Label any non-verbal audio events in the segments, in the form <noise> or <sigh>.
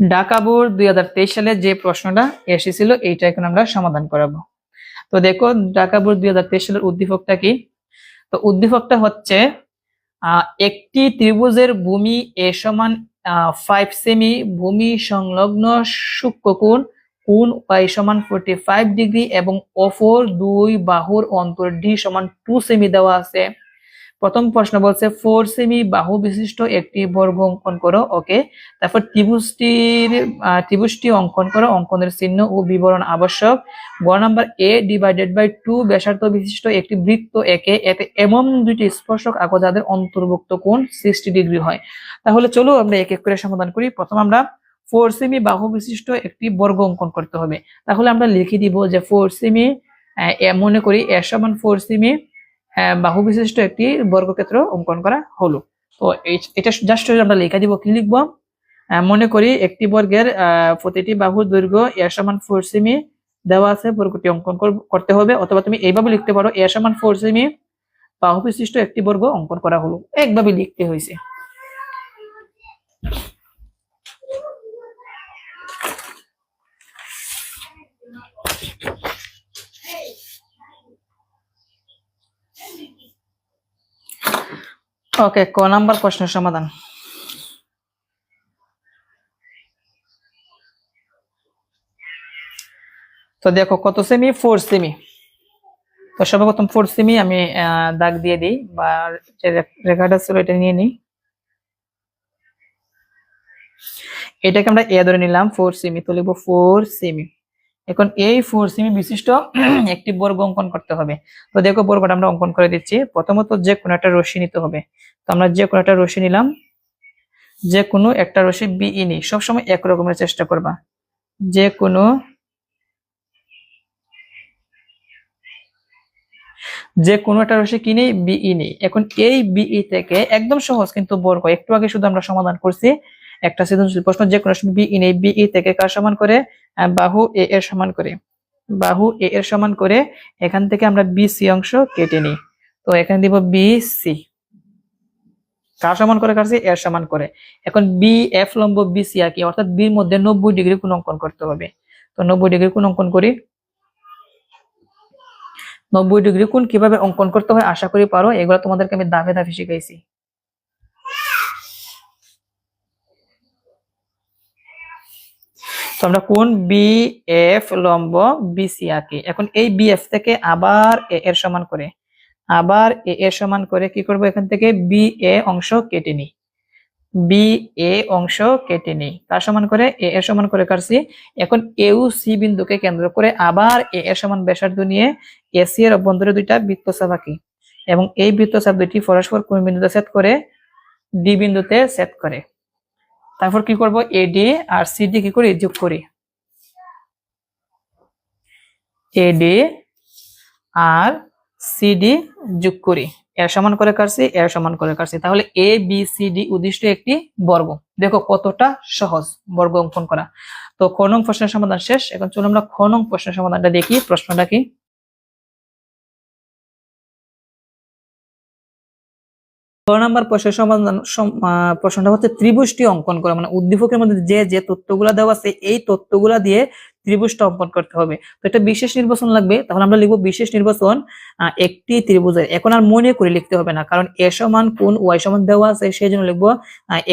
Dhaka board দুই হাজার তেইশ সালে যে প্রশ্নটা এসেছিল, এইটা এখন আমরা সমাধান করাবো। তো দেখো, ঢাকা বোর্ড দুই হাজার তেইশ সালের উদ্দীপকটা কি? তো উদ্দীপকটা হচ্ছে একটি ত্রিভুজের ভূমি এ সমান ফাইভ সেমি ভূমি সংলগ্ন সূক্ষ্মকোণ কোণ ওয়াই সমান ফোর্টি ফাইভ ডিগ্রি এবং অফর দুই বাহুর অন্তর ডি সমান টু সেমি দেওয়া আছে। প্রথম প্রশ্ন বলছে, ফোর সেমি বাহু বিশিষ্ট একটি বর্গ অঙ্কন করো। ওকে, তারপর ত্রিভুজটির ত্রিভুজটি অঙ্কন করো, অঙ্কনের চিহ্ন ও বিবরণ আবশ্যক। গ number A divided by two ব্যাসার্ধ বিশিষ্ট একটি বৃত্ত একে, এতে এমন দুইটি স্পর্শক আঁকো যাদের অন্তর্ভুক্ত কোণ সিক্সটি ডিগ্রি হয়। তাহলে চলো আমরা এক এক করে সমাধান করি। প্রথম আমরা, ফোর সেমি বাহু বিশিষ্ট একটি বর্গ অঙ্কন করতে হবে। তাহলে আমরা লিখে দিব যে, ফোর সেমি মনে করি এর সমান ফোর সেমি বাহু বিশিষ্ট একটি বর্গক্ষেত্র অঙ্কন করা হলো। তো এটা জাস্ট আমরা লেখা দিব কি লিখব? মনে করি একটি বর্গের প্রতিটি বাহুর দৈর্ঘ্য এর সমান ফোর সেমি দেওয়া আছে, বর্গটি অঙ্কন কর- করতে হবে। অথবা তুমি এইভাবে লিখতে পারো এর সমান ফোর সেমি বাহু বিশিষ্ট একটি বর্গ অঙ্কন করা হলো। একভাবে লিখতে হয়েছে। ওকে ক নাম্বার প্রশ্নের সমাধান। তো দেখো, কত সেমি ফোর সেমি তো সর্বপ্রথম ফোর সেমি আমি দাগ দিয়ে দিই, বা যে রেখাটা ছিল এটা নিয়ে নিই। এটাকে আমরা এ ধরে নিলাম ফোর সেমি তো লিখব ফোর সেমি এখন এই ফোর সেমি বিশিষ্ট <clears throat> একটি বর্গ অঙ্কন করতে হবে। তো দেখো বর্গটা আমরা অঙ্কন করে দিচ্ছি। প্রথমত যে কোনো একটা রশ্মি নিতে হবে। তো আমরা যে কোনো একটা রশ্মি নিলাম। যে কোনো একটা রশ্মি বিই নিই। সবসময় এক রকমের চেষ্টা করবা। যে কোনো যে কোনো একটা রশ্মি কি নেই? বিই নেই। এখন এই বিই থেকে একদম সহজ কিন্তু বর্গ। একটু আগে শুধু আমরা সমাধান করছি। একটা সৃজনশীল প্রশ্ন, যে কোনো রশ্মি বিই নেই বিই থেকে কার সমান করে? বাহু এ এর সমান করে। বাহু এ এর সমান করে এখান থেকে আমরা বি সি অংশ কেটে নিই। তো এখানে দিব বিসি কার সমান করে? কাটছি এর সমান করে। এখন বি এফ লম্ব বিসি আর কি অর্থাৎ বির মধ্যে নব্বই ডিগ্রি কোণ অঙ্কন করতে হবে। তো নব্বই ডিগ্রি কোণ অঙ্কন করি। নব্বই ডিগ্রি কোণ কীভাবে অঙ্কন করতে হয়? আশা করি পারো। এগুলো তোমাদেরকে আমি দাফে দাফে শিখাইছি। আমরা কোন বি এফ লম্ব বিসি আঁকি এখন এই বি এফ থেকে আবার এ এর সমান করে। আবার এ এর সমান করে কি করব এখান থেকে? বি এ অংশ কেটে নিই। বি এ অংশ কেটে নিই। তার সমান করে? এ এর সমান করে কাটছি এখন ইউ সি বিন্দুকে কেন্দ্র করে আবার এ এর সমান ব্যাসার্ধ নিয়ে এসি এর অভ্যন্তরে দুইটা বৃত্তচাপ আঁকি। এবং এই বৃত্তচাপ দুইটি পরস্পর কোন বিন্দুতে সেট করে? ডি বিন্দুতে সেট করে। তারপর কি করব? এডি আর সিডি কি করি? যোগ করি। এডি আর সিডি যোগ করি। এর সমান করে কাটছি, এর সমান করে কাটছি। তাহলে এ বি সি ডি উদ্দিষ্ট একটি বর্গ। দেখো কতটা সহজ বর্গ অঙ্কন করা। তো খ নং প্রশ্নের সমাধান শেষ। এখন চলো আমরা খ নং প্রশ্নের সমাধানটা দেখি। প্রশ্নটা কি? ছ নাম্বার প্রশ্নের সমাধান প্রশ্নটা হচ্ছে ত্রিভুজটি অঙ্কন করা মানে উদ্দীপকের মধ্যে যে যে তথ্যগুলা দেওয়া আছে, এই তথ্যগুলা দিয়ে ত্রিভুজটা অঙ্কন করতে হবে। তো এটা বিশেষ নির্বাচন লাগবে, তাহলে আমরা লিখব বিশেষ নির্বাচন একটি ত্রিভুজের। এখন আর মনে করে লিখতে হবে না, কারণ এ সমান কোন, ওয়াই সমান দেওয়া আছে সেই জন্য লিখব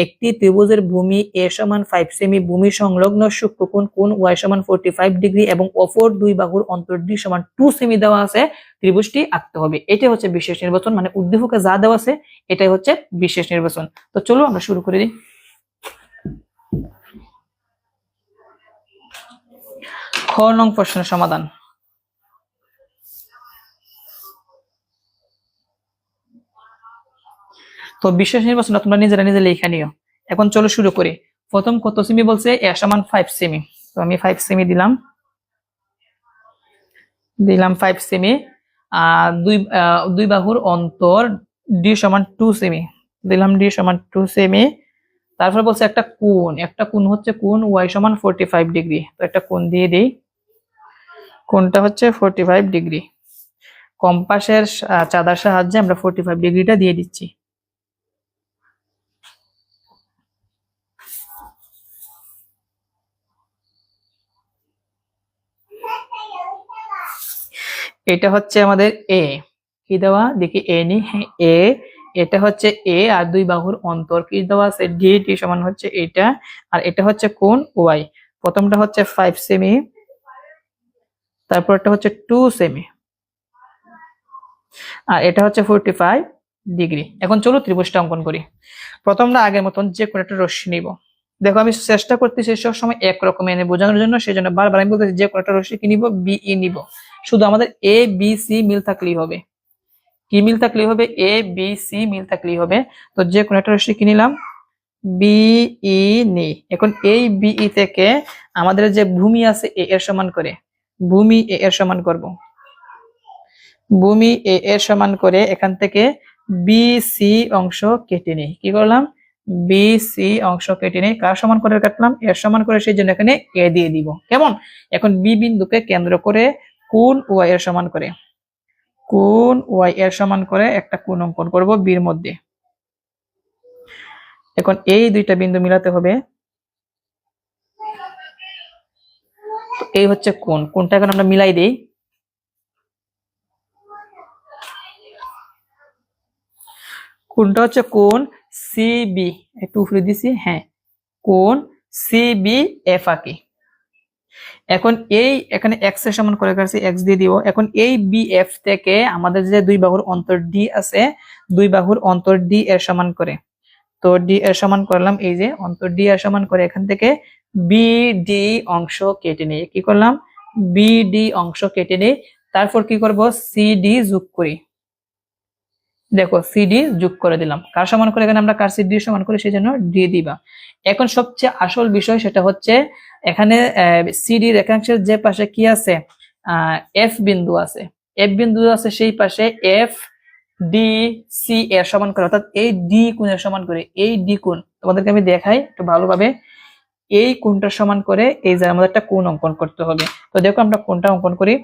একটি ত্রিভুজের ভূমি এ সমান ফাইভ সেমি ভূমি সংলগ্ন সূক্ষ্মকোণ কোন ওয়াই সমান ফোর্টি ফাইভ ডিগ্রি এবং অপর দুই বাহুর অন্তর ডি সমান টু সেমি দেওয়া আছে, ত্রিভুজটি আঁকতে হবে। এটাই হচ্ছে বিশেষ নির্বাচন মানে উদ্দীপকে যা দেওয়া আছে, এটাই হচ্ছে বিশেষ নির্বাচন। তো চলো আমরা শুরু করে দিই। খ নং প্রশ্নের সমাধান। তো বিশেষ নির্বাচন তোমরা নিজেরা নিজে লেখা নিও। এখন চলো শুরু করি। প্রথম কত সেমি বলছে? এ সমান ফাইভ সেমি তো আমি ফাইভ সেমি দিলাম। দিলাম ফাইভ সেমি আহ দুই দুই বাহুর অন্তর ডি সমান টু সেমি দিলাম ডি সমান টু সেমি তারপর বলছে একটা কোণ। একটা কোণ হচ্ছে কোণ ওয়াই সমান ফোরটি ফাইভ ডিগ্রি তো একটা কোণ দিয়ে দিই। কোনটা হচ্ছে ফোরটি ফাইভ ডিগ্রি কম্পাসের চাঁদার সাহায্যে আমরা ফোরটি ফাইভ ডিগ্রিটা দিয়ে দিচ্ছি। এটা হচ্ছে আমাদের এ কি দেওয়া? দেখি এ নি। হ্যাঁ, এ এটা হচ্ছে এ আর দুই বাহুর অন্তর। কি দেওয়া আছে? ডি টি সমান হচ্ছে এটা। আর এটা হচ্ছে কোন ওয়াই প্রথমটা হচ্ছে ফাইভ সেমি তারপরটা হচ্ছে টু সেমি আর এটা হচ্ছে ফোরটি ফাইভ ডিগ্রি এখন চলো ত্রিভুজটা অঙ্কন করি। প্রথমটা আগের মতন যে কোনো একটা রশ্মি নিব। দেখো, আমি চেষ্টা করতেছি সব সময় একরকম এনে বোঝানোর জন্য, সেই জন্য বারবার আমি বলতেছি যে কোনো একটা রশ্মি কি নিব? বিই নিব। শুধু আমাদের এ বি সি মিল থাকলেই হবে। কি মিল থাকলেই হবে? এ বি সি মিল থাকলেই হবে। তো যে কোনো একটা রশ্মি কি নিলাম? বিই নি এখন এই বিই থেকে আমাদের যে ভূমি আছে এ এর সমান করে। ভূমি এ এর সমান করব। ভূমি এ এর সমান করে এখান থেকে বি সি অংশ কেটে নিই। কি করলাম? বি সি অংশ কেটে নিই। কার সমান করে কাটলাম? এর সমান করে সেই জন্য এখানে এ দিয়ে দিব। কেমন? এখন বি বিন্দুকে কেন্দ্র করে কোন ওয়াই এর সমান করে? কোন ওয়াই এর সমান করে একটা কোন অঙ্কন করব বির মধ্যে। এখন এই দুইটা বিন্দু মিলাতে হবে। এই হচ্ছে কোন কোনটা এখন আমরা মিলাই দেই। কোনটা হচ্ছে কোন সিবি একটু উপরে দিছি হ্যাঁ। কোন সিবি এফ আঁকি। এখন এই, এখানে এক্সের সমান করে কাছে এক্স দিয়ে দিব। এখন এই বি এফ থেকে আমাদের যে দুই বাহুর অন্তর ডি আছে, দুই বাহুর অন্তর ডি এর সমান করে। তো ডি এর সমান করলাম এই যে, অন্তর ডি এর সমান করে এখান থেকে বি ডি অংশ কেটে নিই। কি করলাম? বি ডি অংশ কেটে নিই। তারপর কি করব? সি ডি যোগ করি। দেখো সিডি যোগ করে দিলাম। কার সমান করে? এখানে আমরা কার সিডি সমান করে? সেই জন্য ডি দিবা। এখন সবচেয়ে আসল বিষয় সেটা হচ্ছে এখানে সিডি রেখাংশের যে পাশে কি আছে? এফ বিন্দু আছে। এফ বিন্দু আছে সেই পাশে এফ ডি সি এর সমান করে, অর্থাৎ এই ডি কোণের সমান করে, এই ডি কোণ তোমাদেরকে আমি দেখাই একটু ভালোভাবে। এই কোণটার সমান করে এই যে আমাদের একটা কোণ অঙ্কন করতে হবে। তো দেখো আমরা অঙ্কন করি।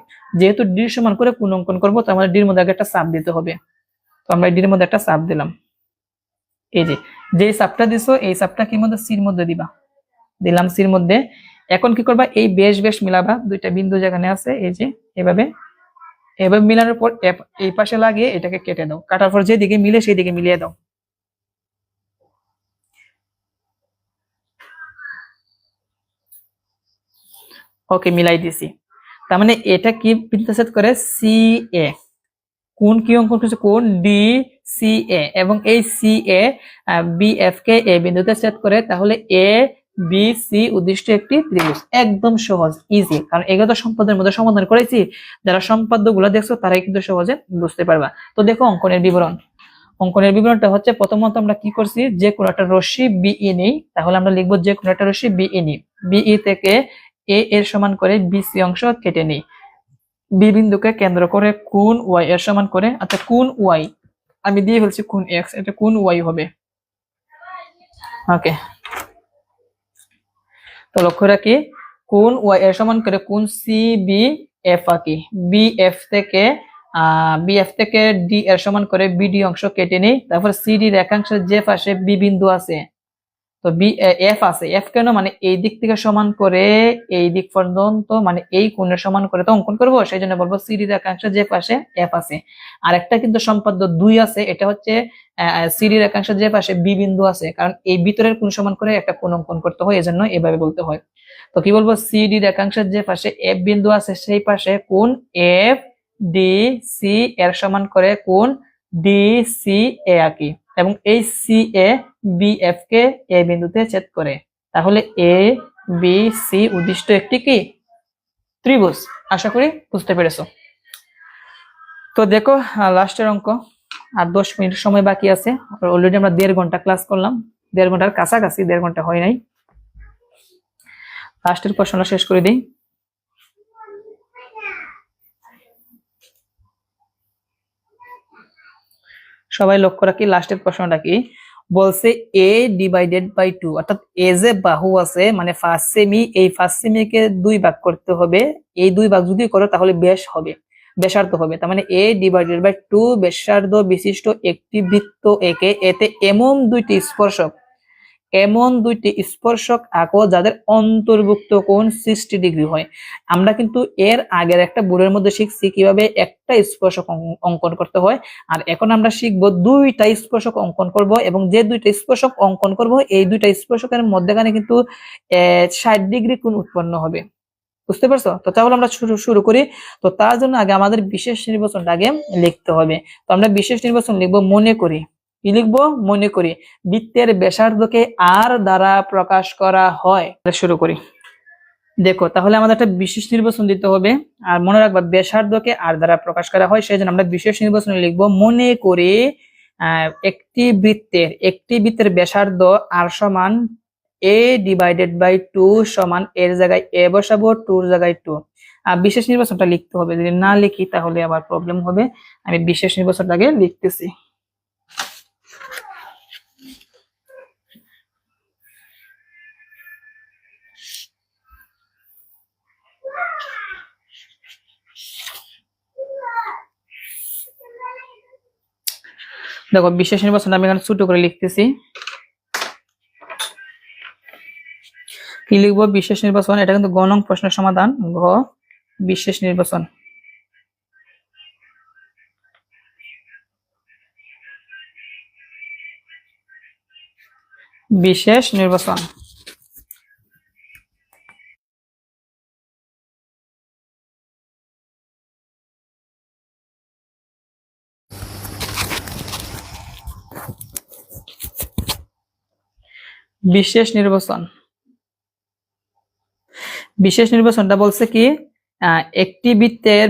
যেহেতু সমান করে কোণ অঙ্কন করব তো আমাদের ডির মধ্যে আগে একটা চাপ দিতে হবে। তো আমরা ডির মধ্যে একটা চাপ দিলাম। এই যে যে চাপটা দিছো, এই চাপটা কি মধ্যে? সির মধ্যে দিবা। দিলাম সির মধ্যে। এখন কি করবা? এই বেশ বেশ মিলাবা। দুইটা বিন্দু যেখানে আছে, এই যে, এভাবে এভাবে মিলানোর পর এই পাশে লাগিয়ে এটাকে কেটে দাও কাটার পর যেদিকে মিলে সেই দিকে মিলিয়ে দাও। ওকে, মিলাই দিছি। তার মানে এটা কি বিন্দুচ্ছেদ করে? সি এ কোন কি অঙ্কন করছে? কোন? ডি সি এ এবং এই সি এ বি এফ কে এ বিন্দুতে সেট করে, তাহলে এ বি, সি উদ্দিষ্ট একটি ত্রিভুজ। একদম সহজ ইজি কারণ এগুলো তো সম্পদের মধ্যে সমাধান করেছি। যারা সম্পাদ্যগুলো দেখছ, তারাই কিন্তু সহজে বুঝতে পারবা। তো দেখো অঙ্কনের বিবরণ। অঙ্কনের বিবরণটা হচ্ছে, প্রথমত আমরা কি করছি? যে কোনো একটা রশ্মি বিই নেই। তাহলে আমরা লিখব যে কোনো একটা রশ্মি বিই নিই। বিই থেকে এ এর সমান করে বিসি অংশ কেটে নিই। বি বিন্দুকে কেন্দ্র করে কোন ওয়াই এর সমান করে? আচ্ছা কোন ওয়াই? আমি দিয়ে ফেলছি কোন এক্স, এটা কোন ওয়াই হবে? ওকে। তো লক্ষ্য রাখি, কোন ওয়াই এর সমান করে কোন সি বি এফ আঁকি। বি এফ থেকে বি এফ থেকে ডি এর সমান করে বিডি অংশ কেটে নিই। তারপর সিডি রেখাংশের যে পাশে বি বিন্দু আছে তো বি এফ আছে। এফ কেন? মানে এই দিক থেকে সমান করে এই দিক পর্যন্ত মানে এই কোণের সমান করে তো অঙ্কন করব, সেই জন্য বলব সিডি রেখাংশ যে পাশে এফ আছে। আর একটা কিন্তু সম্পাদ্য দুই আছে, এটা হচ্ছে সিডি রেখাংশ যে পাশে বি বিন্দু আছে, কারণ এই ভিতরের কোণ সমান করে একটা কোণ অঙ্কন করতে হয়, এজন্য এভাবে বলতে হয়। তো কি বলব? সিডি রেখাংশের যে পাশে এফ বিন্দু আছে, সেই পাশে কোণ এফ ডি সি এর সমান করে কোণ ডি সি এ আঁকি এবং এই সি এ বি কে এ বিন্দুতে ছেদ করে। তাহলে এ বি সি উদ্দিষ্ট একটি কি? ত্রিভুজ। আশা করি বুঝতে পেরেছ। তো দেখো লাস্টের অঙ্ক। আর দশ মিনিট সময় বাকি আছে। অলরেডি আমরা দেড় ঘণ্টা ক্লাস করলাম। দেড় ঘণ্টার কাছাকাছি দেড় ঘণ্টা হয় নাই। লাস্টের প্রশ্নটা শেষ করে দিই। সবাই লক্ষ্য রাখি লাস্টের প্রশ্নটা কি? বলছে এ ডিভাইডেড বাই টু অর্থাৎ এ যে বাহু আছে মানে ফার্স্ট সেমি এই ফার্স্ট সেমিকে দুই ভাগ করতে হবে। এই দুই ভাগ যদি করো, তাহলে বেশ হবে, ব্যাসার্ধ হবে। তার মানে এ ডিভাইডেড বাই টু ব্যাসার্ধ বিশিষ্ট একটি বৃত্ত একে, এতে এমন দুইটি স্পর্শক এমন দুইটি স্পর্শক আঁকো যাদের অন্তর্ভুক্ত কোণ সিক্সটি ডিগ্রি হয়। আমরা কিন্তু এর আগের একটা বোর্ডের মধ্যে শিখছি কীভাবে একটা স্পর্শক অঙ্কন করতে হয়। আর এখন আমরা শিখব দুইটা স্পর্শক অঙ্কন করব এবং যে দুইটা স্পর্শক অঙ্কন করব, এই দুইটা স্পর্শকের মধ্যেখানে কিন্তু ষাট ডিগ্রি কোণ উৎপন্ন হবে। বুঝতে পারছ? তো তাহলে আমরা শুরু শুরু করি। তো তার জন্য আগে আমাদের বিশেষ নির্বাচনটা আগে লিখতে হবে। তো আমরা বিশেষ নির্বাচন লিখব মনে করি। কি লিখব? মনে করি। বৃত্তের ব্যাসার্ধকে আর দ্বারা প্রকাশ করা হয়। শুরু করি। দেখো, তাহলে আমাদের একটা বিশেষ নির্বাচন দিতে হবে। আর মনে রাখবা, ব্যাসার্ধকে আর দ্বারা প্রকাশ করা হয় সেই জন্য আমরা বিশেষ নির্বাচনে লিখব, মনে করি একটি বৃত্তের একটি বৃত্তের ব্যাসার্ধ আর সমান এ ডিভাইডেড বাই টু সমান এর জায়গায় এ বসাবো টুর জায়গায় টু আর বিশেষ নির্বাচনটা লিখতে হবে। যদি না লিখি, তাহলে আবার প্রবলেম হবে। আমি বিশেষ নির্বাচনটাকে লিখতেছি। দেখো বিশেষ নির্বাচন আমি এখানে ছোট করে লিখতেছি। কি লিখব? বিশেষ নির্বাচন এটা কিন্তু গণং প্রশ্নের সমাধান। ঘ বিশেষ নির্বাচন বিশেষ নির্বাচন বিশেষ নির্বাচন। বিশেষ নির্বাচনটা বলছে কি একটি বৃত্তের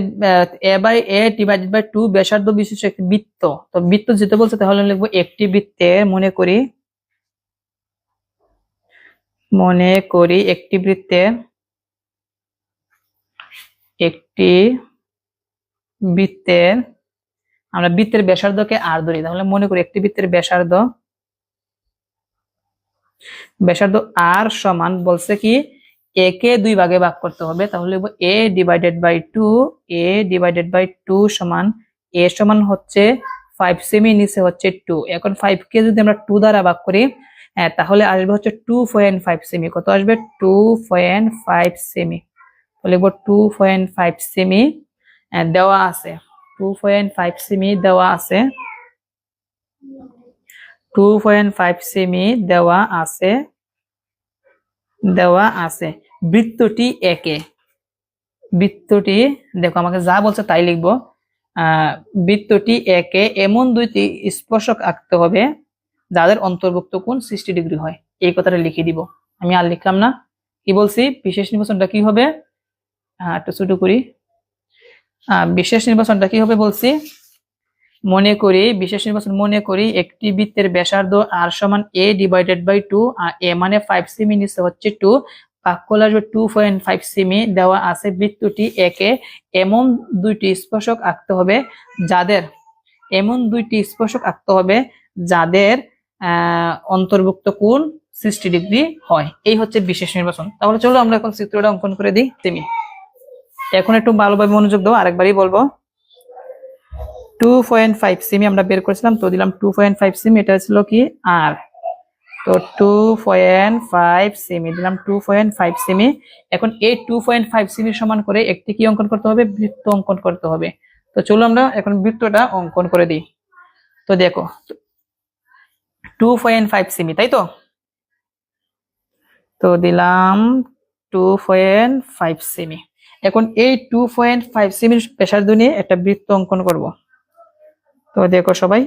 A by A divided by two ব্যাসার্ধ বিশিষ্ট একটি বৃত্ত। তো বৃত্ত যেটা বলছে, তাহলে লিখব একটি বৃত্তের মনে করি মনে করি একটি বৃত্তের একটি বৃত্তের, আমরা বৃত্তের ব্যাসার্ধকে আর ধরি, তাহলে মনে করি একটি বৃত্তের ব্যাসার্ধ ব্যাসার্ধ আর সমান বলছে কি? এ কে দুই ভাগে ভাগ করতে হবে তাহলে A divided by two A divided by two সমান এ সমান হচ্ছে ফাইভ সেমি নিচে হচ্ছে টু এখন ফাইভ কে যদি আমরা টু দ্বারা ভাগ করি হ্যাঁ, তাহলে আসবে হচ্ছে টু পয়েন্ট ফাইভ সেমি কত আসবে? টু পয়েন্ট ফাইভ সেমি লিখব টু পয়েন্ট ফাইভ সেমি দেওয়া আছে। টু পয়েন্ট ফাইভ সেমি দেওয়া আছে। টু পয়েন্ট ফাইভ সেমি দেওয়া আছে দেওয়া আছে। বৃত্তটি একে। বৃত্তটি, দেখো আমাকে যা বলছে তাই লিখব। বৃত্তটি একে, এমন দুইটি স্পর্শক আঁকতে হবে যাদের অন্তর্ভুক্ত কোণ সিক্সটি ডিগ্রি হয়। এই কথাটা লিখে দিব। আমি আর লিখলাম না। কি বলছি? বিশেষ নির্বাচনটা কি হবে? একটু ছোট করি। বিশেষ নির্বাচনটা কি হবে বলছি? মনে করি, বিশেষ নির্বাচন মনে করি, একটি বৃত্তের ব্যাসার্ধ আর সমান এ ডিভাইডেড বাই টু আর এ মানে ফাইভ সেমি নিচে হচ্ছে টু পাক্কল আসবে টু পয়েন্ট ফাইভ সেমি দেওয়া আছে বৃত্তটি একে। এমন দুইটি স্পর্শক আঁকতে হবে যাদের, এমন দুইটি স্পর্শক আঁকতে হবে যাদের অন্তর্ভুক্ত কোণ সিক্সটি ডিগ্রি হয়। এই হচ্ছে বিশেষ নির্বাচন। তাহলে চলো আমরা এখন চিত্রটা অঙ্কন করে দিই সেমি এখন একটু ভালোভাবে মনোযোগ দাও, আরেকবারই বলব। টু পয়েন্ট ফাইভ সেমি আমরা বের করেছিলাম, তো দিলাম টু পয়েন্ট ফাইভ সেমি এটা ছিল কি? আর তো টু পয়েন্ট ফাইভ সেমি দিলাম টু পয়েন্ট ফাইভ সেমি এখন এই টু পয়েন্ট ফাইভ সেমি সমান করে একটি কি অঙ্কন করতে হবে? বৃত্ত অঙ্কন করতে হবে। তো চলো আমরা এখন বৃত্তটা অঙ্কন করে দিই। তো দেখো টু পয়েন্ট ফাইভ সেমি তাই তো? তো দিলাম টু পয়েন্ট ফাইভ সেমি এখন এই টু পয়েন্ট ফাইভ সেমির পেশার নিয়ে একটা বৃত্ত অঙ্কন করব। তো দেখো সবাই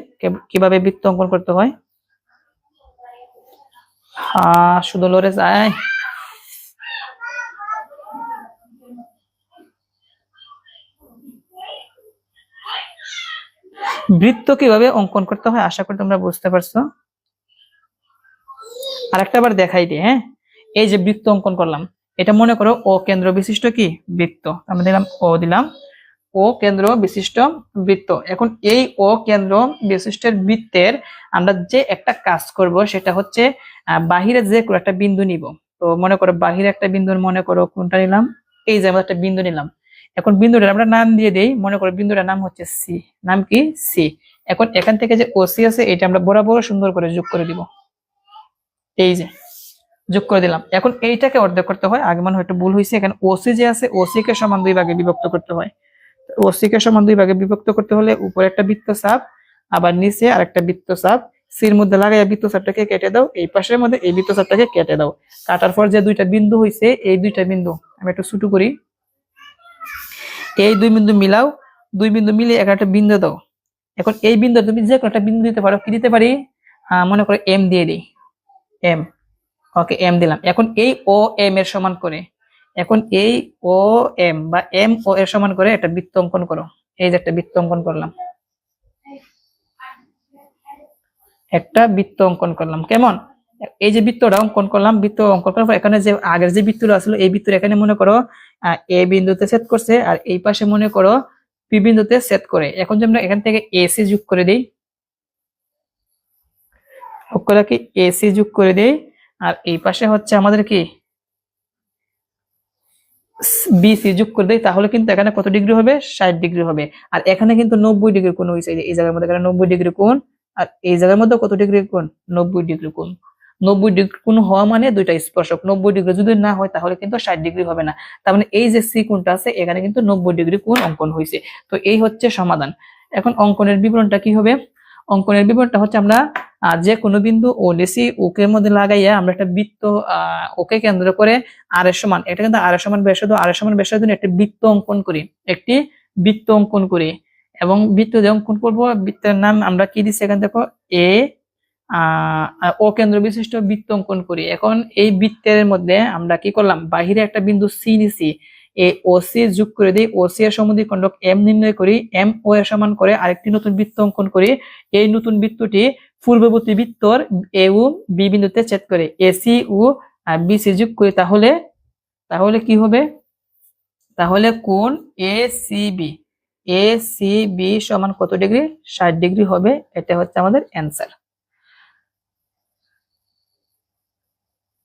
কীভাবে বৃত্ত অঙ্কন করতে হয়। হ্যাঁ শুধু লড়ে যায়। বৃত্ত কীভাবে অঙ্কন করতে হয়, আশা করি তোমরা বুঝতে পারছ। আর একটা বার দেখাই দিই হ্যাঁ? এই যে বৃত্ত অঙ্কন করলাম, এটা মনে করো ও কেন্দ্র বিশিষ্ট কি? বৃত্ত। আমরা দিলাম ও দিলাম। ও কেন্দ্র বিশিষ্ট বৃত্ত। এখন এই ও কেন্দ্র বিশিষ্টের বৃত্তের আমরা যে একটা কাজ করব সেটা হচ্ছে বাহিরে যে কোনো একটা বিন্দু নিব। তো মনে করো বাহিরে একটা বিন্দু, মনে করো কোনটা নিলাম? এই যে আমরা একটা বিন্দু নিলাম। এখন বিন্দুটার আমরা নাম দিয়ে দেই, মনে করো বিন্দুটার নাম হচ্ছে সি। নাম কি? সি। এখন এখান থেকে যে ওসি আছে এটা আমরা বরাবর সুন্দর করে যোগ করে দিব। এই যে, যোগ করে দিলাম। এখন এইটাকে অর্ধেক করতে হয়, আগে মনে হয় একটু ভুল হয়েছে এখানে ওসি যে আছে ওসি কে সমান দুই ভাগে বিভক্ত করতে হয়। ওসি কে সমান দুই ভাগে বিভক্ত করতে হলে উপরে একটা বৃত্ত চাপ, আবার নিচে আরেকটা বৃত্ত চাপ। সির মধ্যে লাগাইয়া বৃত্ত চাপটাকে কেটে দাও, এই পাশের মধ্যে এই বৃত্ত চাপটাকে কেটে দাও। কাটার পর যে দুইটা বিন্দু হয়েছে এই দুইটা বিন্দু, আমি একটু ছুটু করি। এই দুই বিন্দু মিলাও, দুই বিন্দু মিলে একটা বিন্দু দাও। এখন এই বিন্দু তুমি যে কোনো একটা বিন্দু দিতে পারো, কি দিতে পারি? মনে করো এম দিয়ে দিই। এম ওকে এম দিলাম। এখন এই ও এম এর সমান করে। এখন এই ও, এম বা এম, ও এর সমান করে একটা বৃত্ত অঙ্কন করো। এই যে একটা বৃত্ত অঙ্কন করলাম। একটা বৃত্ত অঙ্কন করলাম। কেমন? এই যে বৃত্তটা অঙ্কন করলাম, বৃত্ত অঙ্কন করার পর এখানে যে আগের যে বৃত্তটা আসলো এই বৃত্তর এখানে মনে করো এ বিন্দুতে সেট করছে আর এই পাশে মনে করো, পি বিন্দুতে সেট করে। এখন যদি আমরা এখান থেকে এসি যোগ করে দিই কি এসি যোগ করে দেই, আর এই পাশে হচ্ছে আমাদের কি? বিসি যোগ করে দেই, তাহলে কিন্তু এখানে কত ডিগ্রি হবে? ষাট ডিগ্রি হবে। আর এখানে কিন্তু নব্বই ডিগ্রি হয়েছে এই জায়গার মধ্যে এখানে নব্বই ডিগ্রি কোণ, আর এই জায়গার মধ্যে কত ডিগ্রি কোণ? নব্বই ডিগ্রি কোণ। নব্বই ডিগ্রি কোণ হওয়া মানে দুইটা স্পর্শক। নব্বই ডিগ্রি যদি না হয়, তাহলে কিন্তু ষাট ডিগ্রি হবে না। তার মানে এই যে সি কোণটা আছে, এখানে কিন্তু নব্বই ডিগ্রি কোণ অঙ্কন হয়েছে তো এই হচ্ছে সমাধান। এখন অঙ্কনের বিবরণটা কি হবে? অঙ্কনের বিবরণটা হচ্ছে আমরা যে কোনো বিন্দু ও ডিসি ওকে মধ্যে লাগাইয়া আমরা একটা বৃত্ত ওকে কেন্দ্র করে আর এর সমান, এটা কিন্তু আর এর সমান ব্যাসার্ধ আর এর সমান ব্যাসার্ধ একটি বৃত্ত অঙ্কন করি, একটি বৃত্ত অঙ্কন করি। এবং বৃত্ত যে অঙ্কন করব, বৃত্তের নাম আমরা কি দিচ্ছি এখানে দেখো, এ ও কেন্দ্র বিশিষ্ট বৃত্ত অঙ্কন করি। এখন এই বৃত্তের মধ্যে আমরা কি করলাম, বাহিরে একটা বিন্দু সি নিছি এ ও সি যোগ করে দিই ও সি এর সমদ্বিখণ্ডক এম নির্ণয় করি এম ও এর সমান করে আরেকটি নতুন বৃত্ত অঙ্কন করি। এই নতুন বৃত্তটি পূর্ববর্তী বৃত্তর এ ও বি বিন্দুতে ছেদ করে এসি ও বি সি যোগ করি তাহলে তাহলে কি হবে? তাহলে কোণ A C B A C B সমান কত ডিগ্রি? ষাট ডিগ্রি হবে, এটা হচ্ছে আমাদের অ্যান্সার।